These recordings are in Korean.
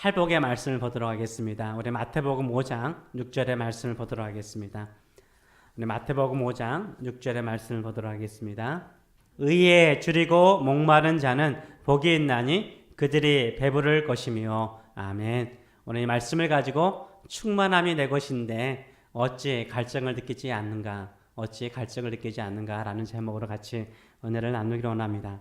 팔복의 말씀을 보도록 하겠습니다. 우리 마태복음 5장 6절의 말씀을 보도록 하겠습니다. 우리 마태복음 5장 6절의 말씀을 보도록 하겠습니다. 의에 줄이고 목마른 자는 복이 있나니 그들이 배부를 것이며 아멘. 오늘 이 말씀을 가지고 충만함이 내 것인데 어찌 갈증을 느끼지 않는가? 어찌 갈증을 느끼지 않는가라는 제목으로 같이 은혜를 나누기로 원합니다.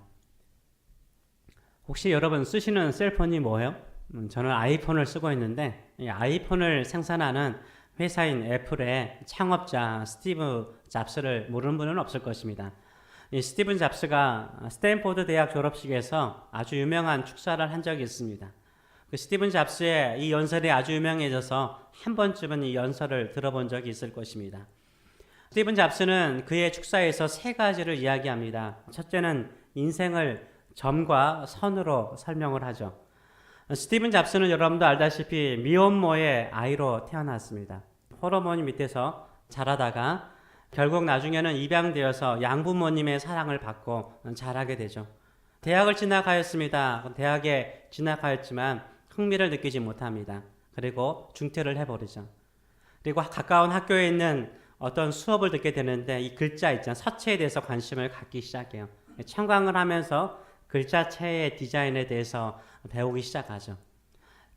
혹시 여러분 쓰시는 셀폰이 뭐예요? 음, 저는 아이폰을 쓰고 있는데 이 아이폰을 생산하는 회사인 애플의 창업자 스티브 잡스를 모르는 분은 없을 것입니다. 이 스티븐 잡스가 스탠포드 대학 졸업식에서 아주 유명한 축사를 한 적이 있습니다. 그 스티븐 잡스의 이 연설이 아주 유명해져서 한 번쯤은 이 연설을 들어본 적이 있을 것입니다. 스티븐 잡스는 그의 축사에서 세 가지를 이야기합니다. 첫째는 인생을 점과 선으로 설명을 하죠. 스티븐 잡스는 여러분도 알다시피 미혼모의 아이로 태어났습니다. 호르몬 밑에서 자라다가 결국 나중에는 입양되어서 양부모님의 사랑을 받고 자라게 되죠. 대학을 진학하였습니다. 대학에 진학하였지만 흥미를 느끼지 못합니다. 그리고 중퇴를 해버리죠. 그리고 가까운 학교에 있는 어떤 수업을 듣게 되는데 이 글자 있잖아요. 서체에 대해서 관심을 갖기 시작해요. 청강을 하면서 글자체의 디자인에 대해서 배우기 시작하죠.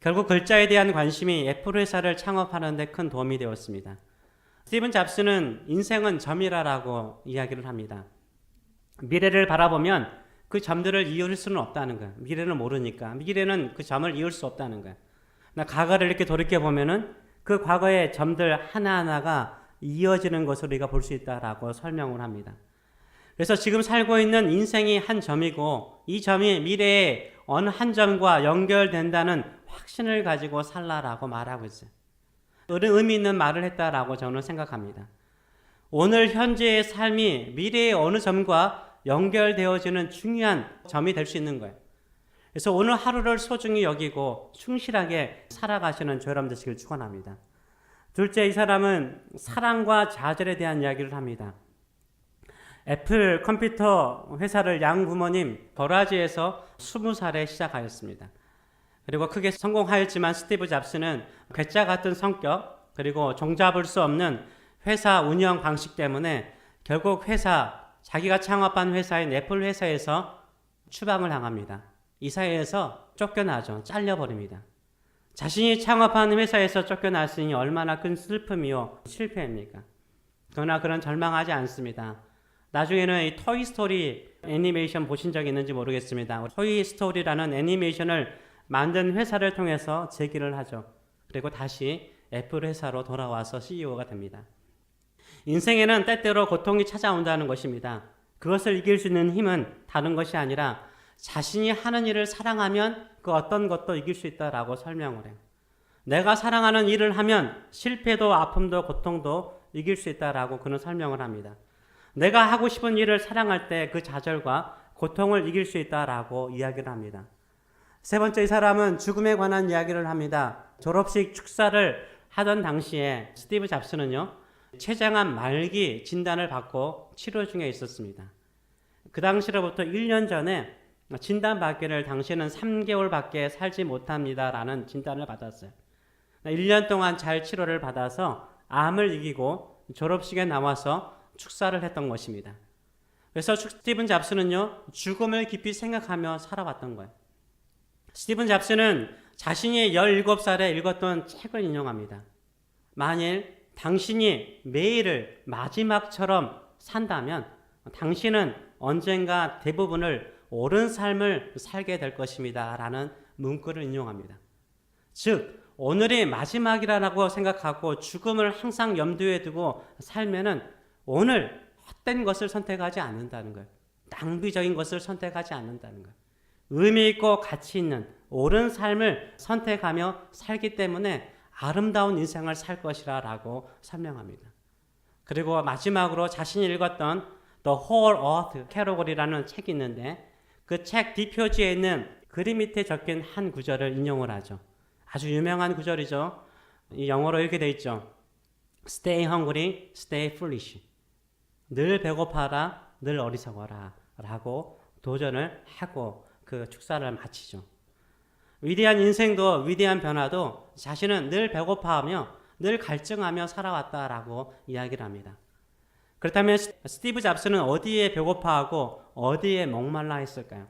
결국 글자에 대한 관심이 애플 회사를 창업하는 데 큰 도움이 되었습니다. 스티븐 잡스는 인생은 점이라라고 이야기를 합니다. 미래를 바라보면 그 점들을 이을 수는 없다는 거야. 미래를 모르니까. 미래는 그 점을 이을 수 없다는 거야. 과거를 이렇게 돌이켜 보면은 그 과거의 점들 하나하나가 이어지는 것을 우리가 볼 수 있다라고 설명을 합니다. 그래서 지금 살고 있는 인생이 한 점이고 이 점이 미래의 어느 한 점과 연결된다는 확신을 가지고 살라라고 말하고 있어요. 의미 있는 말을 했다라고 저는 생각합니다. 오늘 현재의 삶이 미래의 어느 점과 연결되어지는 중요한 점이 될 수 있는 거예요. 그래서 오늘 하루를 소중히 여기고 충실하게 살아가시는 저 여러분 되시길 축원합니다. 둘째 이 사람은 사랑과 좌절에 대한 이야기를 합니다. 애플 컴퓨터 회사를 양 부모님 버라지에서 20살에 시작하였습니다. 그리고 크게 성공하였지만 스티브 잡스는 괴짜 같은 성격 그리고 종잡을 수 없는 회사 운영 방식 때문에 결국 회사 자기가 창업한 회사인 애플 회사에서 추방을 당합니다. 이 사회에서 쫓겨나죠. 잘려버립니다. 자신이 창업한 회사에서 쫓겨났으니 얼마나 큰 슬픔이요 실패입니까? 그러나 그런 절망하지 않습니다. 나중에는 이 토이 스토리 애니메이션 보신 적 있는지 모르겠습니다. 토이 스토리라는 애니메이션을 만든 회사를 통해서 재기를 하죠. 그리고 다시 애플 회사로 돌아와서 CEO가 됩니다. 인생에는 때때로 고통이 찾아온다는 것입니다. 그것을 이길 수 있는 힘은 다른 것이 아니라 자신이 하는 일을 사랑하면 그 어떤 것도 이길 수 있다라고 설명을 해요. 내가 사랑하는 일을 하면 실패도 아픔도 고통도 이길 수 있다라고 그는 설명을 합니다. 내가 하고 싶은 일을 사랑할 때 그 좌절과 고통을 이길 수 있다라고 이야기를 합니다. 세 번째 이 사람은 죽음에 관한 이야기를 합니다. 졸업식 축사를 하던 당시에 스티브 잡스는요, 췌장암 말기 진단을 받고 치료 중에 있었습니다. 그 당시로부터 1년 전에 진단받기를 당신은 3개월밖에 살지 못합니다라는 진단을 받았어요. 1년 동안 잘 치료를 받아서 암을 이기고 졸업식에 나와서 축사를 했던 것입니다. 그래서 스티븐 잡스는요, 죽음을 깊이 생각하며 살아왔던 거예요. 스티븐 잡스는 자신이 17살에 읽었던 책을 인용합니다. 만일 당신이 매일을 마지막처럼 산다면 당신은 언젠가 대부분을 옳은 삶을 살게 될 것입니다. 라는 문구를 인용합니다. 즉, 오늘이 마지막이라고 생각하고 죽음을 항상 염두에 두고 살면은 오늘 헛된 것을 선택하지 않는다는 거예요. 낭비적인 것을 선택하지 않는다는 거예요. 의미 있고 가치 있는 옳은 삶을 선택하며 살기 때문에 아름다운 인생을 살 것이라라고 설명합니다. 그리고 마지막으로 자신이 읽었던 The Whole Earth Category라는 책이 있는데 그 책 뒷표지에 있는 그림 밑에 적힌 한 구절을 인용을 하죠. 아주 유명한 구절이죠. 이 영어로 이렇게 돼 있죠. Stay hungry, stay foolish. 늘 배고파라, 늘 어리석어라. 라고 도전을 하고 그 축사를 마치죠. 위대한 인생도 위대한 변화도 자신은 늘 배고파하며 늘 갈증하며 살아왔다라고 이야기를 합니다. 그렇다면 스- 스티브 잡스는 어디에 배고파하고 어디에 목말라 했을까요?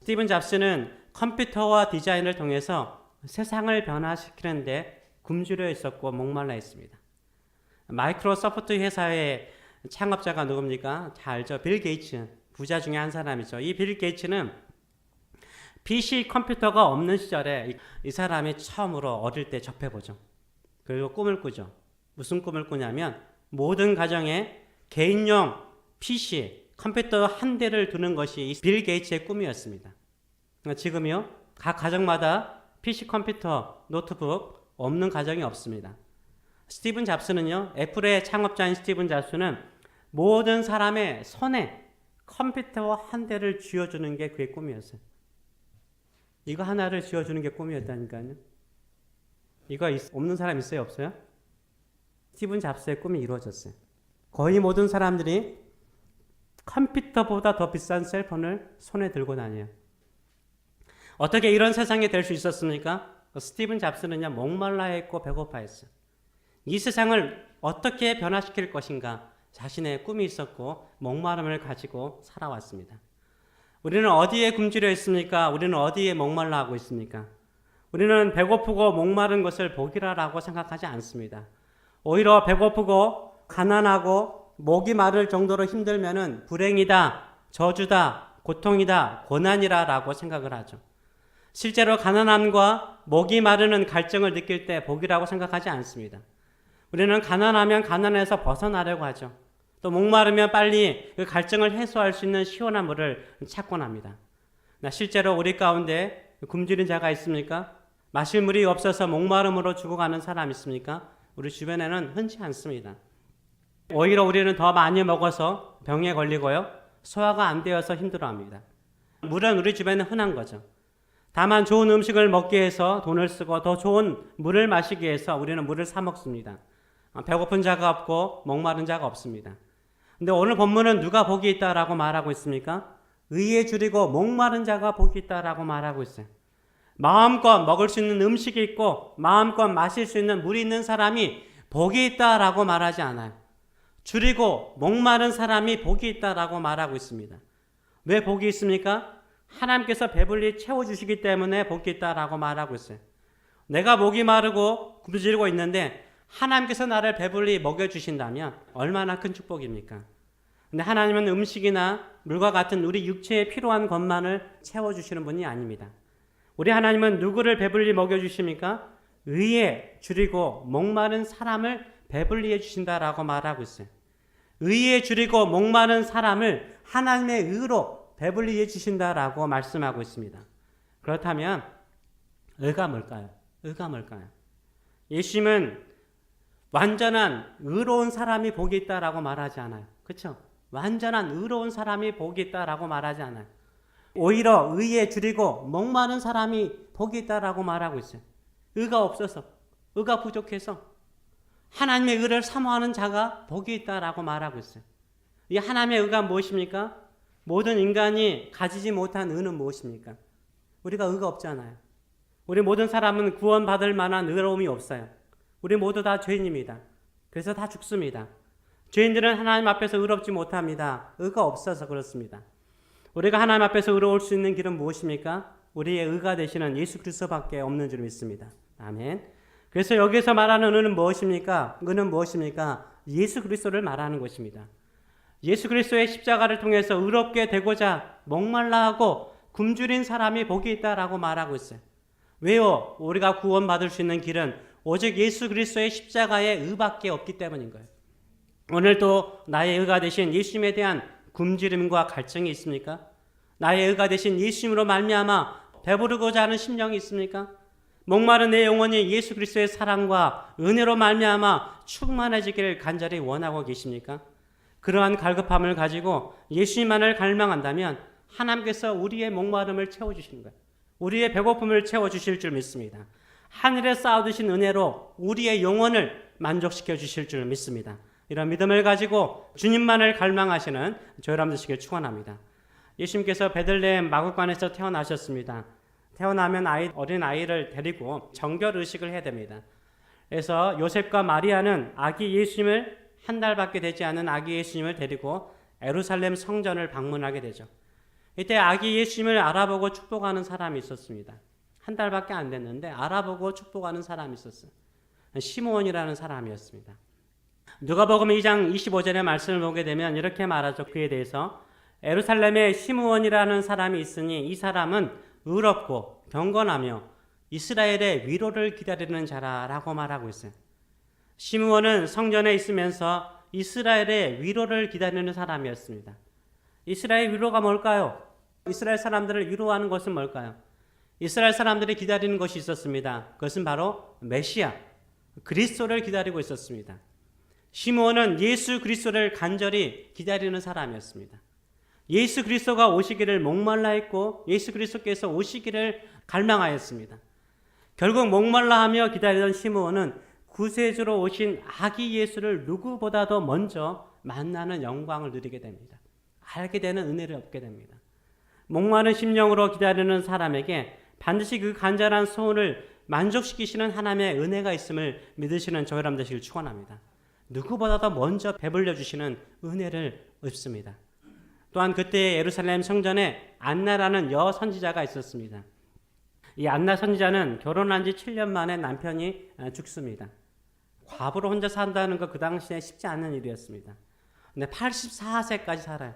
스티븐 잡스는 컴퓨터와 디자인을 통해서 세상을 변화시키는데 굶주려 있었고 목말라 했습니다. 마이크로소프트 회사의 창업자가 누굽니까? 다 알죠. 빌 게이츠 부자 중에 한 사람이죠. 이 빌 게이츠는 PC 컴퓨터가 없는 시절에 이, 이 사람이 처음으로 어릴 때 접해보죠. 그리고 꿈을 꾸죠. 무슨 꿈을 꾸냐면 모든 가정에 개인용 PC 컴퓨터 한 대를 두는 것이 이빌 게이츠의 꿈이었습니다. 그러니까 지금요 각 가정마다 PC 컴퓨터 노트북 없는 가정이 없습니다. 스티븐 잡스는요 애플의 창업자인 스티븐 잡스는 모든 사람의 손에 컴퓨터 한 대를 쥐어주는 게 그의 꿈이었어요. 이거 하나를 쥐어주는 게 꿈이었다니까요. 이거 있- 없는 사람 있어요? 없어요? 스티븐 잡스의 꿈이 이루어졌어요. 거의 모든 사람들이 컴퓨터보다 더 비싼 셀폰을 손에 들고 다녀요. 어떻게 이런 세상이 될 수 있었습니까? 스티븐 잡스는요, 목말라 했고 배고파 했어요. 이 세상을 어떻게 변화시킬 것인가 자신의 꿈이 있었고 목마름을 가지고 살아왔습니다. 우리는 어디에 굶주려 있습니까? 우리는 어디에 목말라 하고 있습니까? 우리는 배고프고 목마른 것을 복이라고 생각하지 않습니다. 오히려 배고프고 가난하고 목이 마를 정도로 힘들면은 불행이다, 저주다, 고통이다, 고난이라라고 생각을 하죠. 실제로 가난함과 목이 마르는 갈증을 느낄 때 복이라고 생각하지 않습니다. 우리는 가난하면 가난해서 벗어나려고 하죠. 또 목마르면 빨리 그 갈증을 해소할 수 있는 시원한 물을 찾곤 합니다. 나 실제로 우리 가운데 굶주린 자가 있습니까? 마실 물이 없어서 목마름으로 죽어가는 사람 있습니까? 우리 주변에는 흔치 않습니다. 오히려 우리는 더 많이 먹어서 병에 걸리고요. 소화가 안 되어서 힘들어합니다. 물은 우리 주변에 흔한 거죠. 다만 좋은 음식을 먹기 위해서 돈을 쓰고 더 좋은 물을 마시기 위해서 우리는 물을 사 먹습니다. 아, 배고픈 자가 없고 목마른 자가 없습니다. 근데 오늘 본문은 누가 복이 있다라고 말하고 있습니까? 의에 줄이고 목마른 자가 복이 있다라고 말하고 있어요. 마음껏 먹을 수 있는 음식이 있고 마음껏 마실 수 있는 물이 있는 사람이 복이 있다라고 말하지 않아요. 줄이고 목마른 사람이 복이 있다라고 말하고 있습니다. 왜 복이 있습니까? 하나님께서 배불리 채워주시기 때문에 복이 있다라고 말하고 있어요. 내가 목이 마르고 굶주리고 있는데 하나님께서 나를 배불리 먹여주신다면 얼마나 큰 축복입니까? 근데 하나님은 음식이나 물과 같은 우리 육체에 필요한 것만을 채워주시는 분이 아닙니다. 우리 하나님은 누구를 배불리 먹여주십니까? 의에 줄이고 목마른 사람을 배불리 해주신다라고 말하고 있어요. 의에 줄이고 목마른 사람을 하나님의 의로 배불리 해주신다라고 말씀하고 있습니다. 그렇다면 의가 뭘까요? 의가 뭘까요? 예수님은 완전한 의로운 사람이 복이 있다라고 말하지 않아요. 그렇죠? 완전한 의로운 사람이 복이 있다라고 말하지 않아요. 오히려 의에 줄이고 목마른 사람이 복이 있다라고 말하고 있어요. 의가 없어서, 의가 부족해서 하나님의 의를 사모하는 자가 복이 있다라고 말하고 있어요. 이 하나님의 의가 무엇입니까? 모든 인간이 가지지 못한 의는 무엇입니까? 우리가 의가 없잖아요. 우리 모든 사람은 구원받을 만한 의로움이 없어요. 우리 모두 다 죄인입니다. 그래서 다 죽습니다. 죄인들은 하나님 앞에서 의롭지 못합니다. 의가 없어서 그렇습니다. 우리가 하나님 앞에서 의로울 수 있는 길은 무엇입니까? 우리의 의가 되시는 예수 그리스도밖에 없는 줄 믿습니다. 아멘. 그래서 여기서 말하는 의는 무엇입니까? 의는 무엇입니까? 예수 그리스도를 말하는 것입니다. 예수 그리스도의 십자가를 통해서 의롭게 되고자 목말라 하고 굶주린 사람이 복이 있다라고 말하고 있어요. 왜요? 우리가 구원받을 수 있는 길은 오직 예수 그리스도의 십자가의 의밖에 없기 때문인 거예요. 오늘도 나의 의가 되신 예수님에 대한 굶주림과 갈증이 있습니까? 나의 의가 되신 예수님으로 말미암아 배부르고자 하는 심령이 있습니까? 목마른 내 영혼이 예수 그리스도의 사랑과 은혜로 말미암아 충만해지기를 간절히 원하고 계십니까? 그러한 갈급함을 가지고 예수님만을 갈망한다면 하나님께서 우리의 목마름을 채워 주시는 거예요. 우리의 배고픔을 채워 주실 줄 믿습니다. 하늘에 쌓아두신 은혜로 우리의 영혼을 만족시켜 주실 줄 믿습니다. 이런 믿음을 가지고 주님만을 갈망하시는 저 여러분 되시길 축원합니다. 예수님께서 베들레헴 마구간에서 태어나셨습니다. 태어나면 아이, 어린 아이를 데리고 정결 의식을 해야 됩니다. 그래서 요셉과 마리아는 아기 예수님을 한 달밖에 되지 않은 아기 예수님을 데리고 에루살렘 성전을 방문하게 되죠. 이때 아기 예수님을 알아보고 축복하는 사람이 있었습니다. 한 달밖에 안 됐는데 알아보고 축복하는 사람이 있었어요. 시므온이라는 사람이었습니다. 누가복음 2장 25절의 말씀을 보게 되면 이렇게 말하죠. 그에 대해서 에루살렘에 시므온이라는 사람이 있으니 이 사람은 의롭고 경건하며 이스라엘의 위로를 기다리는 자라라고 말하고 있어요. 시므온은 성전에 있으면서 이스라엘의 위로를 기다리는 사람이었습니다. 이스라엘 위로가 뭘까요? 이스라엘 사람들을 위로하는 것은 뭘까요? 이스라엘 사람들이 기다리는 것이 있었습니다. 그것은 바로 메시아, 그리스도를 기다리고 있었습니다. 시므온은 예수 그리스도를 간절히 기다리는 사람이었습니다. 예수 그리스도가 오시기를 목말라 했고 예수 그리스도께서 오시기를 갈망하였습니다. 결국 목말라하며 기다리던 시므온은 구세주로 오신 아기 예수를 누구보다도 먼저 만나는 영광을 누리게 됩니다. 알게 되는 은혜를 얻게 됩니다. 목마른 심령으로 기다리는 사람에게 반드시 그 간절한 소원을 만족시키시는 하나님의 은혜가 있음을 믿으시는 저 여러분 되시길 축원합니다. 누구보다도 먼저 배불려 주시는 은혜를 얻습니다. 또한 그때 예루살렘 성전에 안나라는 여 선지자가 있었습니다. 이 안나 선지자는 결혼한 지 7년 만에 남편이 죽습니다. 과부로 혼자 산다는 거 그 당시에 쉽지 않은 일이었습니다. 근데 84세까지 살아요.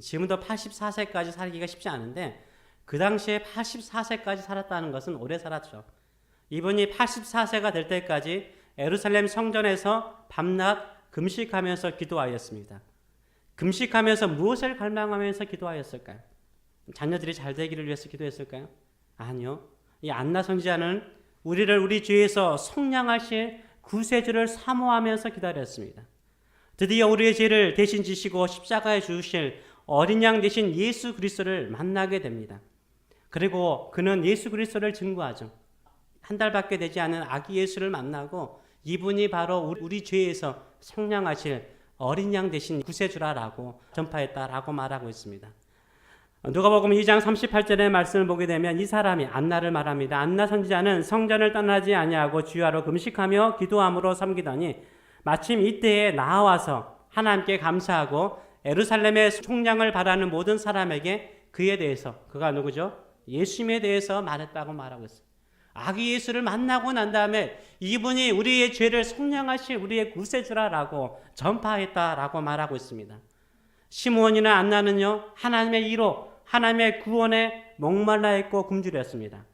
지금도 84세까지 살기가 쉽지 않은데 그 당시에 84세까지 살았다는 것은 오래 살았죠. 이분이 84세가 될 때까지 에루살렘 성전에서 밤낮 금식하면서 기도하였습니다. 금식하면서 무엇을 갈망하면서 기도하였을까요? 자녀들이 잘 되기를 위해서 기도했을까요? 아니요. 이 안나 선지자는 우리를 우리 죄에서 속량하실 구세주를 사모하면서 기다렸습니다. 드디어 우리의 죄를 대신 지시고 십자가에 주실 어린 양 대신 예수 그리스도를 만나게 됩니다. 그리고 그는 예수 그리스도를 증거하죠. 한 달밖에 되지 않은 아기 예수를 만나고 이분이 바로 우리 죄에서 성량하실 어린 양 대신 구세주라라고 전파했다라고 말하고 있습니다. 누가복음 2장 38절의 말씀을 보게 되면 이 사람이 안나를 말합니다. 안나 선지자는 성전을 떠나지 아니하고 주야로 금식하며 기도함으로 섬기더니 마침 이때에 나와서 하나님께 감사하고 에루살렘의 총량을 바라는 모든 사람에게 그에 대해서 그가 누구죠? 예수님에 대해서 말했다고 말하고 있어요. 아기 예수를 만나고 난 다음에 이분이 우리의 죄를 속량하실 우리의 구세주라라고 전파했다라고 말하고 있습니다. 시므온이나 안나는요 하나님의 이로 하나님의 구원에 목말라 있고 굶주렸습니다.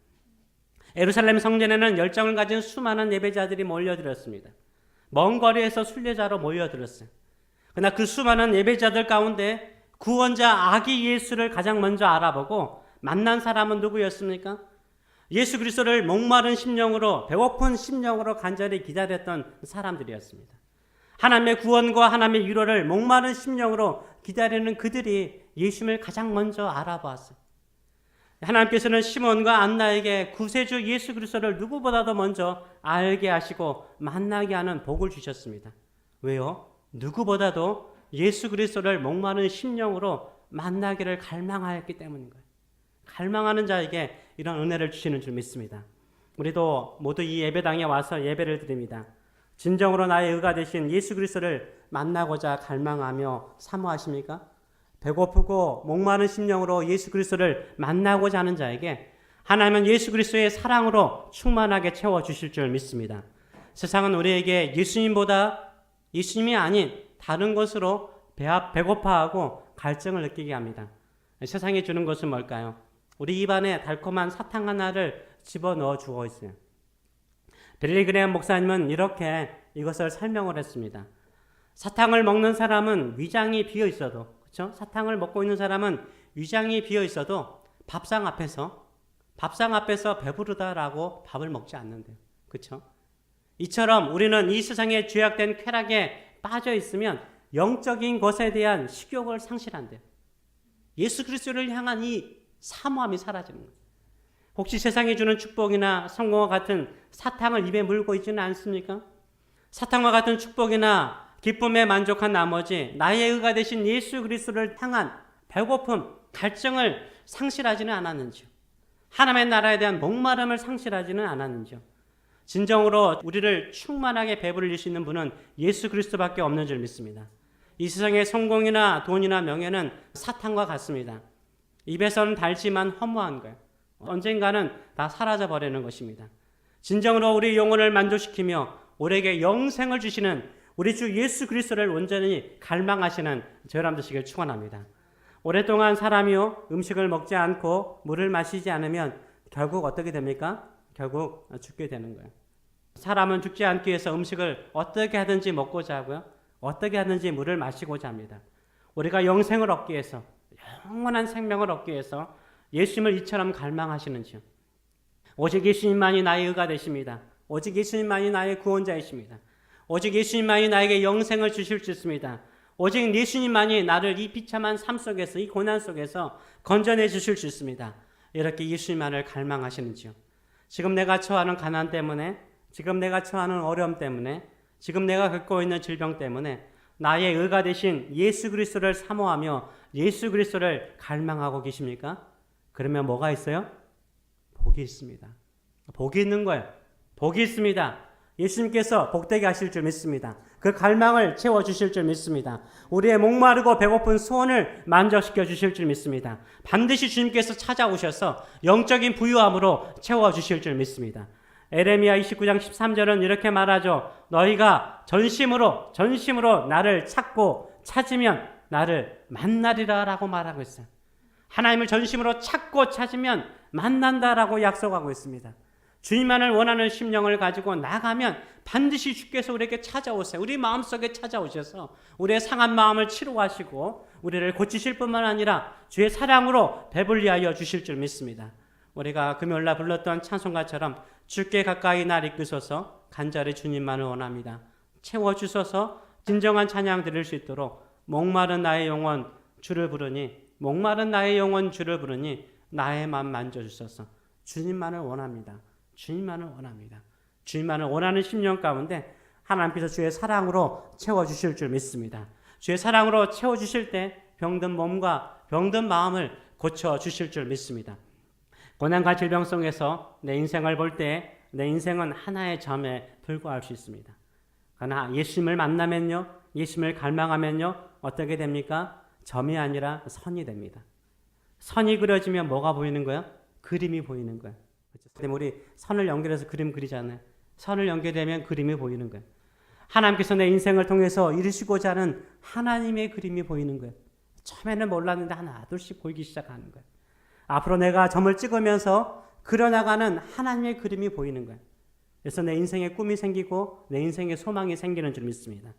에루살렘 성전에는 열정을 가진 수많은 예배자들이 몰려들었습니다. 먼 거리에서 순례자로 모여들었어요. 그러나 그 수많은 예배자들 가운데 구원자 아기 예수를 가장 먼저 알아보고 만난 사람은 누구였습니까? 예수 그리스도를 목마른 심령으로 배고픈 심령으로 간절히 기다렸던 사람들이었습니다. 하나님의 구원과 하나님의 위로를 목마른 심령으로 기다리는 그들이 예수님을 가장 먼저 알아보았어요. 하나님께서는 시몬과 안나에게 구세주 예수 그리스도를 누구보다도 먼저 알게 하시고 만나게 하는 복을 주셨습니다. 왜요? 누구보다도 예수 그리스도를 목마른 심령으로 만나기를 갈망하였기 때문인 거예요. 갈망하는 자에게 이런 은혜를 주시는 줄 믿습니다. 우리도 모두 이 예배당에 와서 예배를 드립니다. 진정으로 나의 의가 되신 예수 그리스도를 만나고자 갈망하며 사모하십니까? 배고프고 목마른 심령으로 예수 그리스도를 만나고자 하는 자에게 하나님은 예수 그리스도의 사랑으로 충만하게 채워 주실 줄 믿습니다. 세상은 우리에게 예수님보다 예수님이 아닌 다른 것으로 배고파하고 갈증을 느끼게 합니다. 세상이 주는 것은 뭘까요? 우리 입안에 달콤한 사탕 하나를 집어넣어 주고 있어요. 빌리 그레엄 목사님은 이렇게 이것을 설명을 했습니다. 사탕을 먹는 사람은 위장이 비어 있어도 그렇죠? 사탕을 먹고 있는 사람은 위장이 비어 있어도 밥상 앞에서 밥상 앞에서 배부르다라고 밥을 먹지 않는데요. 그렇죠? 이처럼 우리는 이 세상에 죄악된 쾌락에 빠져 있으면 영적인 것에 대한 식욕을 상실한대요. 예수 그리스도를 향한 이 사모함이 사라지는 거예요. 혹시 세상이 주는 축복이나 성공과 같은 사탕을 입에 물고 있지는 않습니까? 사탕과 같은 축복이나 기쁨에 만족한 나머지 나의 의가 되신 예수 그리스도를 향한 배고픔, 갈증을 상실하지는 않았는지요. 하나님의 나라에 대한 목마름을 상실하지는 않았는지요. 진정으로 우리를 충만하게 배부르실 수 있는 분은 예수 그리스도밖에 없는 줄 믿습니다. 이 세상의 성공이나 돈이나 명예는 사탕과 같습니다. 입에서는 달지만 허무한 거예요. 언젠가는 다 사라져 버리는 것입니다. 진정으로 우리 영혼을 만족시키며 우리에게 영생을 주시는 우리 주 예수 그리스도를 온전히 갈망하시는 저 여러분 되시길 축원합니다. 오랫동안 사람이요 음식을 먹지 않고 물을 마시지 않으면 결국 어떻게 됩니까? 결국 죽게 되는 거예요. 사람은 죽지 않기 위해서 음식을 어떻게 하든지 먹고자 하고요. 어떻게 하든지 물을 마시고자 합니다. 우리가 영생을 얻기 위해서 영원한 생명을 얻기 위해서 예수님을 이처럼 갈망하시는지요. 오직 예수님만이 나의 의가 되십니다. 오직 예수님만이 나의 구원자이십니다. 오직 예수님만이 나에게 영생을 주실 수 있습니다. 오직 예수님만이 나를 이 비참한 삶 속에서 이 고난 속에서 건져내 주실 수 있습니다. 이렇게 예수님만을 갈망하시는지요. 지금 내가 처하는 가난 때문에 지금 내가 처하는 어려움 때문에 지금 내가 겪고 있는 질병 때문에 나의 의가 되신 예수 그리스도를 사모하며 예수 그리스도를 갈망하고 계십니까? 그러면 뭐가 있어요? 복이 있습니다. 복이 있는 거예요. 복이 있습니다. 예수님께서 복되게 하실 줄 믿습니다. 그 갈망을 채워 주실 줄 믿습니다. 우리의 목마르고 배고픈 소원을 만족시켜 주실 줄 믿습니다. 반드시 주님께서 찾아오셔서 영적인 부유함으로 채워 주실 줄 믿습니다. 에레미야 29장 13절은 이렇게 말하죠. 너희가 전심으로 전심으로 나를 찾고 찾으면 나를 만나리라라고 말하고 있어요. 하나님을 전심으로 찾고 찾으면 만난다라고 약속하고 있습니다. 주님만을 원하는 심령을 가지고 나가면 반드시 주께서 우리에게 찾아오세요. 우리 마음속에 찾아오셔서 우리의 상한 마음을 치료하시고 우리를 고치실 뿐만 아니라 주의 사랑으로 배불리 하여 주실 줄 믿습니다. 우리가 금요일날 불렀던 찬송가처럼 주께 가까이 날 이끄소서 간절히 주님만을 원합니다. 채워주소서 진정한 찬양 드릴 수 있도록 목마른 나의 영혼 주를 부르니 목마른 나의 영혼 주를 부르니 나의 맘 만져주소서 주님만을 원합니다. 주님만을 원합니다. 주님만을 원하는 심령 가운데 하나님께서 주의 사랑으로 채워주실 줄 믿습니다. 주의 사랑으로 채워주실 때 병든 몸과 병든 마음을 고쳐주실 줄 믿습니다. 고난과 질병 속에서 내 인생을 볼 때 내 인생은 하나의 점에 불과할 수 있습니다. 그러나 예수님을 만나면요, 예수님을 갈망하면요, 어떻게 됩니까? 점이 아니라 선이 됩니다. 선이 그려지면 뭐가 보이는 거야? 그림이 보이는 거야. 그렇죠? 우리 선을 연결해서 그림 그리잖아요. 선을 연결되면 그림이 보이는 거예요. 하나님께서 내 인생을 통해서 이루시고자 하는 하나님의 그림이 보이는 거예요. 처음에는 몰랐는데 하나 둘씩 보이기 시작하는 거예요. 앞으로 내가 점을 찍으면서 그려나가는 하나님의 그림이 보이는 거예요. 그래서 내 인생에 꿈이 생기고 내 인생에 소망이 생기는 줄 믿습니다.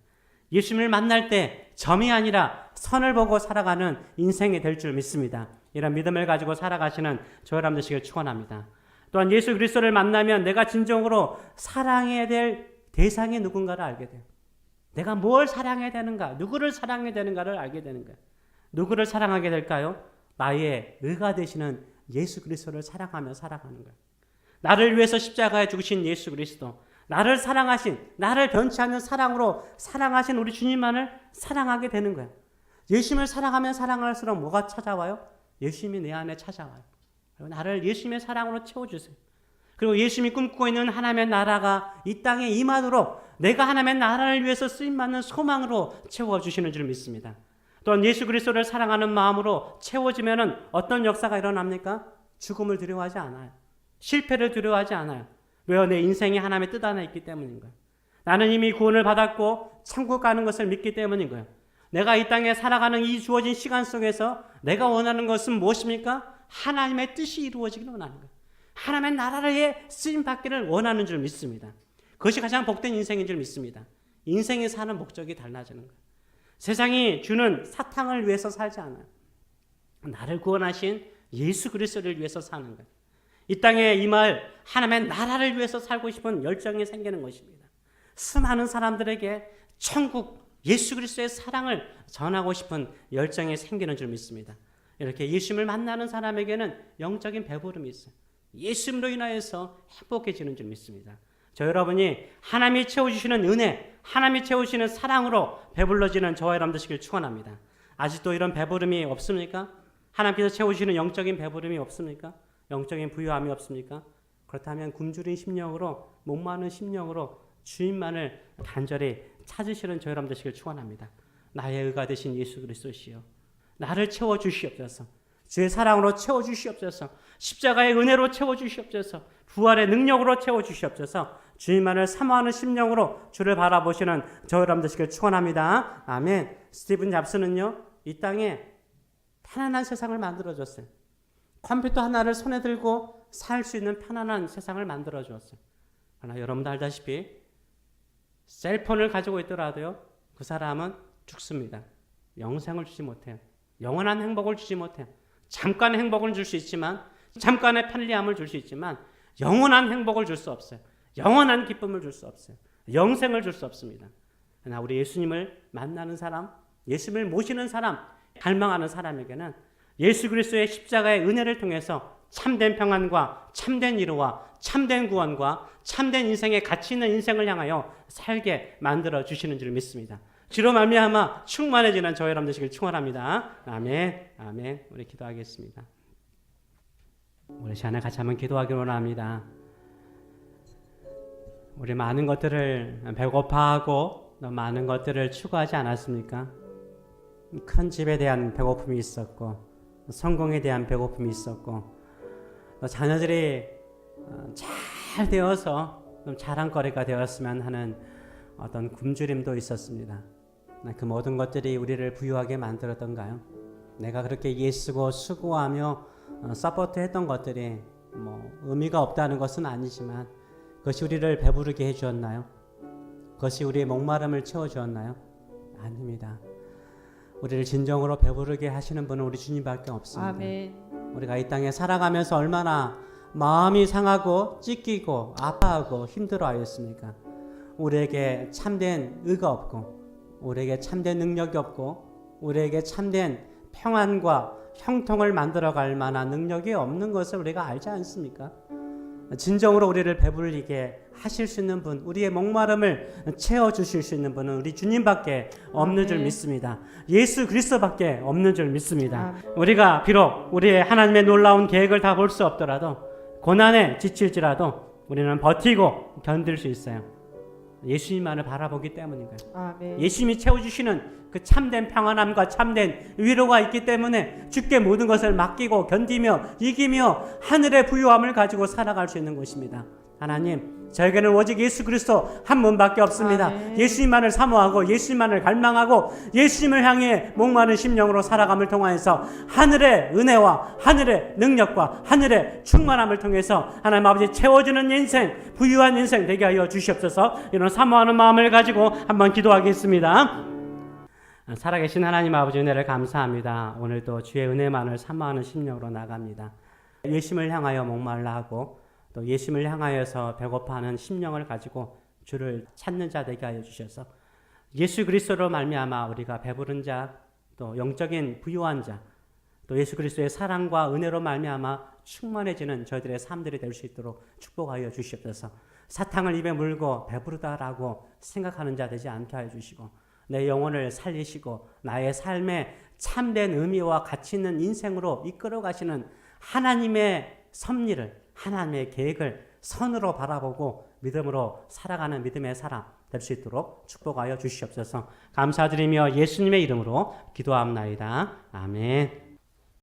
예수님을 만날 때 점이 아니라 선을 보고 살아가는 인생이 될 줄 믿습니다. 이런 믿음을 가지고 살아가시는 저 여러분 되시길 축원합니다. 또한 예수 그리스도를 만나면 내가 진정으로 사랑해야 될 대상이 누군가를 알게 돼요. 내가 뭘 사랑해야 되는가, 누구를 사랑해야 되는가를 알게 되는 거예요. 누구를 사랑하게 될까요? 나의 의가 되시는 예수 그리스도를 사랑하며 살아가는 거예요. 나를 위해서 십자가에 죽으신 예수 그리스도, 나를 사랑하신, 나를 변치 않는 사랑으로 사랑하신 우리 주님만을 사랑하게 되는 거예요. 예수님을 사랑하면 사랑할수록 뭐가 찾아와요? 예수님이 내 안에 찾아와요. 나를 예수님의 사랑으로 채워주세요. 그리고 예수님이 꿈꾸고 있는 하나님의 나라가 이 땅에 임하도록 내가 하나님의 나라를 위해서 쓰임받는 소망으로 채워주시는 줄 믿습니다. 또한 예수 그리스도를 사랑하는 마음으로 채워지면은 어떤 역사가 일어납니까? 죽음을 두려워하지 않아요. 실패를 두려워하지 않아요. 왜요? 내 인생이 하나님의 뜻 안에 있기 때문인 거예요. 나는 이미 구원을 받았고 천국 가는 것을 믿기 때문인 거예요. 내가 이 땅에 살아가는 이 주어진 시간 속에서 내가 원하는 것은 무엇입니까? 하나님의 뜻이 이루어지기를 원하는 거예요. 하나님의 나라를 쓰임 받기를 원하는 줄 믿습니다. 그것이 가장 복된 인생인 줄 믿습니다. 인생이 사는 목적이 달라지는 거예요. 세상이 주는 사탕을 위해서 살지 않아요. 나를 구원하신 예수 그리스도를 위해서 사는 거예요. 이 땅에 이말 하나님의 나라를 위해서 살고 싶은 열정이 생기는 것입니다. 수많은 사람들에게 천국 예수 그리스도의 사랑을 전하고 싶은 열정이 생기는 줄 믿습니다. 이렇게 예수님을 만나는 사람에게는 영적인 배부름이 있어요. 예수님으로 인하여서 행복해지는 줄 믿습니다. 저 여러분이 하나님이 채워주시는 은혜, 하나님이 채우시는 사랑으로 배불러지는 저와 여러분 되시길 축원합니다. 아직도 이런 배부름이 없습니까? 하나님께서 채우시는 영적인 배부름이 없습니까? 영적인 부유함이 없습니까? 그렇다면 굶주린 심령으로 목마른 심령으로 주님만을 간절히 찾으시는 저 여러분 되시길 축원합니다. 나의 의가 되신 예수 그리스도시요 나를 채워 주시옵소서. 주의 사랑으로 채워 주시옵소서. 십자가의 은혜로 채워 주시옵소서. 부활의 능력으로 채워 주시옵소서. 주님만을 사모하는 심령으로 주를 바라보시는 저 여러분 되시길 축원합니다. 아멘. 스티븐 잡스는요. 이 땅에 편안한 세상을 만들어 줬어요. 컴퓨터 하나를 손에 들고 살 수 있는 편안한 세상을 만들어 주었어요. 그러나 여러분도 알다시피 셀폰을 가지고 있더라도요. 그 사람은 죽습니다. 영생을 주지 못해요. 영원한 행복을 주지 못해요. 잠깐의 행복을 줄 수 있지만 잠깐의 편리함을 줄 수 있지만 영원한 행복을 줄 수 없어요. 영원한 기쁨을 줄 수 없어요. 영생을 줄 수 없습니다. 그러나 우리 예수님을 만나는 사람, 예수님을 모시는 사람, 갈망하는 사람에게는 예수 그리스도의 십자가의 은혜를 통해서 참된 평안과 참된 위로와 참된 구원과 참된 인생의 가치 있는 인생을 향하여 살게 만들어 주시는 줄 믿습니다. 주로 말미암아 충만해지는 저 여러분 되시길 축원합니다. 아멘. 아멘. 우리 기도하겠습니다. 우리 시간에 같이 한번 기도하기를 원합니다. 우리 많은 것들을 배고파하고 또 많은 것들을 추구하지 않았습니까? 큰 집에 대한 배고픔이 있었고 성공에 대한 배고픔이 있었고 또 자녀들이 어, 잘 되어서 좀 자랑거리가 되었으면 하는 어떤 굶주림도 있었습니다. 그 모든 것들이 우리를 부유하게 만들었던가요? 내가 그렇게 예쓰고 수고하며 어, 서포트했던 것들이 뭐 의미가 없다는 것은 아니지만 그것이 우리를 배부르게 해주었나요? 그것이 우리의 목마름을 채워주었나요? 아닙니다. 우리를 진정으로 배부르게 하시는 분은 우리 주님밖에 없습니다. 아멘. 우리가 이 땅에 살아가면서 얼마나 마음이 상하고 찢기고 아파하고 힘들어하였습니까? 우리에게 참된 의가 없고 우리에게 참된 능력이 없고 우리에게 참된 평안과 형통을 만들어 갈 만한 능력이 없는 것을 우리가 알지 않습니까? 진정으로 우리를 배불리게 하실 수 있는 분, 우리의 목마름을 채워 주실 수 있는 분은 우리 주님밖에 없는 줄 아멘. 믿습니다. 예수 그리스도밖에 없는 줄 믿습니다. 아멘. 우리가 비록 우리의 하나님의 놀라운 계획을 다 볼 수 없더라도 고난에 지칠지라도 우리는 버티고 견딜 수 있어요. 예수님만을 바라보기 때문인 거예요. 아멘. 예수님이 채워주시는 그 참된 평안함과 참된 위로가 있기 때문에 주께 모든 것을 맡기고 견디며 이기며 하늘의 부유함을 가지고 살아갈 수 있는 것입니다. 하나님, 저에게는 오직 예수 그리스도 한 분밖에 없습니다. 아멘. 예수님만을 사모하고 예수님만을 갈망하고 예수님을 향해 목마른 심령으로 살아감을 통하여서 하늘의 은혜와 하늘의 능력과 하늘의 충만함을 통해서 하나님 아버지 채워주는 인생, 부유한 인생 되게 하여 주시옵소서. 이런 사모하는 마음을 가지고 한번 기도하겠습니다. 살아계신 하나님 아버지 은혜를 감사합니다. 오늘도 주의 은혜만을 사모하는 심령으로 나갑니다. 예심을 향하여 목말라 하고 또 예심을 향하여서 배고파하는 심령을 가지고 주를 찾는 자 되게 하여 주셔서 예수 그리스도로 말미암아 우리가 배부른 자, 또 영적인 부유한 자, 또 예수 그리스도의 사랑과 은혜로 말미암아 충만해지는 저희들의 삶들이 될 수 있도록 축복하여 주시옵소서. 사탕을 입에 물고 배부르다라고 생각하는 자 되지 않게 하여 주시고 내 영혼을 살리시고 나의 삶에 참된 의미와 가치 있는 인생으로 이끌어 가시는 하나님의 섭리를 하나님의 계획을 선으로 바라보고 믿음으로 살아가는 믿음의 사람 될 수 있도록 축복하여 주시옵소서. 감사드리며 예수님의 이름으로 기도합나이다. 아멘.